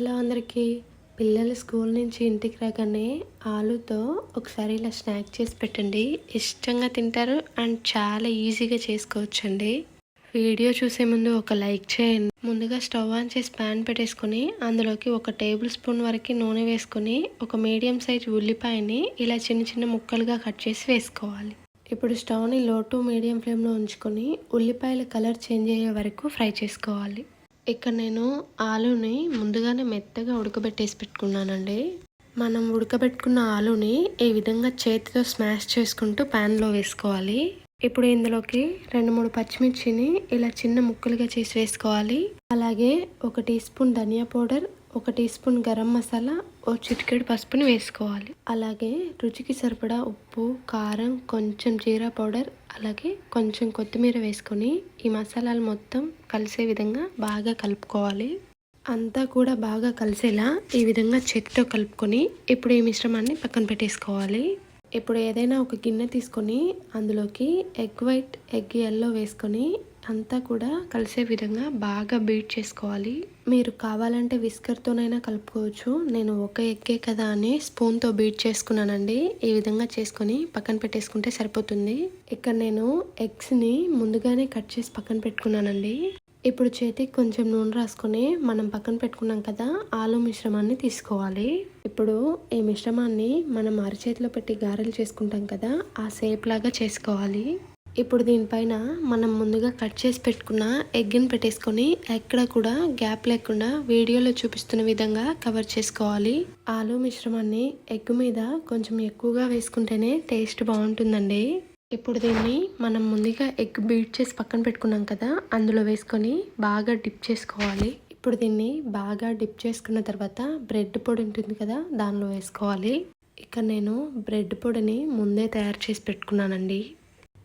Hello అందరికీ. పిల్లలు school నుంచి ఇంటికి రాగానే ఆలుతో ఒకసారి ఇలా స్నాక్ చేసి పెట్టండి. ఇష్టంగా తింటారు అండ్ చాలా ఈజీగా చేసుకోవచ్చండి. వీడియో చూసే ముందు ఒక లైక్ చేయండి. ముందుగా స్టవ్ ఆన్ చేసి ప్యాన్ పెట్టేసుకొని అందులోకి ఒక టేబుల్ స్పూన్ వరకు నూనె వేసుకొని ఒక మీడియం సైజ్ ఉల్లిపాయని ఇలా చిన్న చిన్న ముక్కలుగా కట్ చేసి వేసుకోవాలి. ఇప్పుడు స్టవ్ని లో టు మీడియం ఫ్లేమ్లో ఉంచుకొని ఉల్లిపాయల కలర్ చేంజ్ అయ్యే వరకు ఫ్రై చేసుకోవాలి. ఇక్కడ నేను ఆలుని ముందుగానే మెత్తగా ఉడకబెట్టేసి పెట్టుకున్నానండి. మనం ఉడకబెట్టుకున్న ఆలుని ఈ విధంగా చేతితో స్మాష్ చేసుకుంటూ ప్యాన్లో వేసుకోవాలి. ఇప్పుడు ఇందులోకి రెండు మూడు పచ్చిమిర్చిని ఇలా చిన్న ముక్కలుగా చేసి వేసుకోవాలి. అలాగే ఒక టీ స్పూన్ ధనియా పౌడర్ ఒక టీ స్పూన్ గరం మసాలా ఓ చిటికెడు పసుపుని వేసుకోవాలి. అలాగే రుచికి సరిపడా ఉప్పు కారం కొంచెం జీరా పౌడర్ అలాగే కొంచెం కొత్తిమీర వేసుకొని ఈ మసాలాలు మొత్తం కలిసే విధంగా బాగా కలుపుకోవాలి. అంతా కూడా బాగా కలిసేలా ఈ విధంగా చేతితో కలుపుకొని ఇప్పుడు ఈ మిశ్రమాన్ని పక్కన పెట్టేసుకోవాలి. ఇప్పుడు ఏదైనా ఒక గిన్నె తీసుకొని అందులోకి ఎగ్ వైట్ ఎగ్ ఎల్లో వేసుకొని అంతా కూడా కలిసే విధంగా బాగా బీట్ చేసుకోవాలి. మీరు కావాలంటే విస్కర్తోనైనా కలుపుకోవచ్చు. నేను ఒక ఎగ్గే కదా అని స్పూన్తో బీట్ చేసుకున్నానండి. ఈ విధంగా చేసుకొని పక్కన పెట్టేసుకుంటే సరిపోతుంది. ఇక్కడ నేను ఎగ్స్ని ముందుగానే కట్ చేసి పక్కన పెట్టుకున్నానండి. ఇప్పుడు చేతికి కొంచెం నూనె రాసుకొని మనం పక్కన పెట్టుకున్నాం కదా ఆలు మిశ్రమాన్ని తీసుకోవాలి. ఇప్పుడు ఈ మిశ్రమాన్ని మనం అరచేతిలో పెట్టి గారెలు చేసుకుంటాం కదా ఆ సేప్ లాగా చేసుకోవాలి. ఇప్పుడు దీనిపైన మనం ముందుగా కట్ చేసి పెట్టుకున్న ఎగ్ని పెట్టేసుకొని ఎక్కడ కూడా గ్యాప్ లేకుండా వీడియోలో చూపిస్తున్న విధంగా కవర్ చేసుకోవాలి. ఆలు మిశ్రమాన్ని ఎగ్ మీద కొంచెం ఎక్కువగా వేసుకుంటేనే టేస్ట్ బాగుంటుందండి. ఇప్పుడు దీన్ని మనం ముందుగా ఎగ్ బీట్ చేసి పక్కన పెట్టుకున్నాం కదా అందులో వేసుకొని బాగా డిప్ చేసుకోవాలి. ఇప్పుడు దీన్ని బాగా డిప్ చేసుకున్న తర్వాత బ్రెడ్ పొడి ఉంటుంది కదా దానిలో వేసుకోవాలి. ఇక్కడ నేను బ్రెడ్ పొడిని ముందే తయారు చేసి పెట్టుకున్నానండి.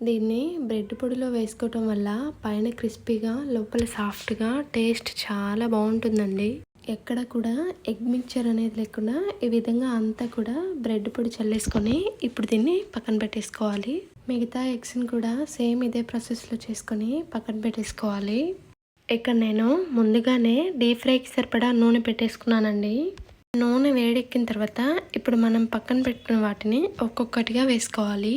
దీన్ని బ్రెడ్ పొడిలో వేసుకోవటం వల్ల పైన క్రిస్పీగా లోపల సాఫ్ట్గా టేస్ట్ చాలా బాగుంటుందండి. ఎక్కడ కూడా ఎగ్ మిక్చర్ అనేది లేకుండా ఈ విధంగా అంతా కూడా బ్రెడ్ పొడి చల్లేసుకొని ఇప్పుడు దీన్ని పక్కన పెట్టేసుకోవాలి. మిగతా ఎగ్స్ని కూడా సేమ్ ఇదే ప్రాసెస్లో చేసుకొని పక్కన పెట్టేసుకోవాలి. ఇక్కడ నేను ముందుగానే డీప్ ఫ్రైకి సరిపడా నూనె పెట్టేసుకున్నానండి. నూనె వేడెక్కిన తర్వాత ఇప్పుడు మనం పక్కన పెట్టుకున్న వాటిని ఒక్కొక్కటిగా వేసుకోవాలి.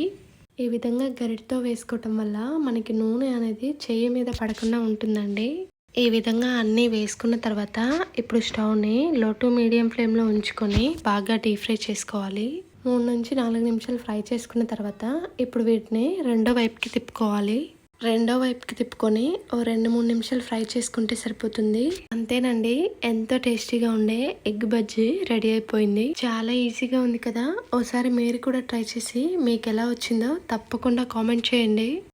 ఈ విధంగా గరిటతో వేసుకోవటం వల్ల మనకి నూనె అనేది చెయ్యి మీద పడకుండా ఉంటుందండి. ఈ విధంగా అన్నీ వేసుకున్న తర్వాత ఇప్పుడు స్టవ్ని లో టు మీడియం ఫ్లేమ్లో ఉంచుకొని బాగా డీప్ ఫ్రై చేసుకోవాలి. మూడు నుంచి నాలుగు నిమిషాలు ఫ్రై చేసుకున్న తర్వాత ఇప్పుడు వీటిని రెండో వైపుకి తిప్పుకోవాలి. రెండో వైపుకి తిప్పుకొని ఓ రెండు మూడు నిమిషాలు ఫ్రై చేసుకుంటే సరిపోతుంది. అంతేనండి ఎంతో టేస్టీగా ఉండే ఎగ్ బజ్జీ రెడీ అయిపోయింది. చాలా ఈజీగా ఉంది కదా ఓసారి మీరు కూడా ట్రై చేసి మీకు ఎలా వచ్చిందో తప్పకుండా కామెంట్ చేయండి.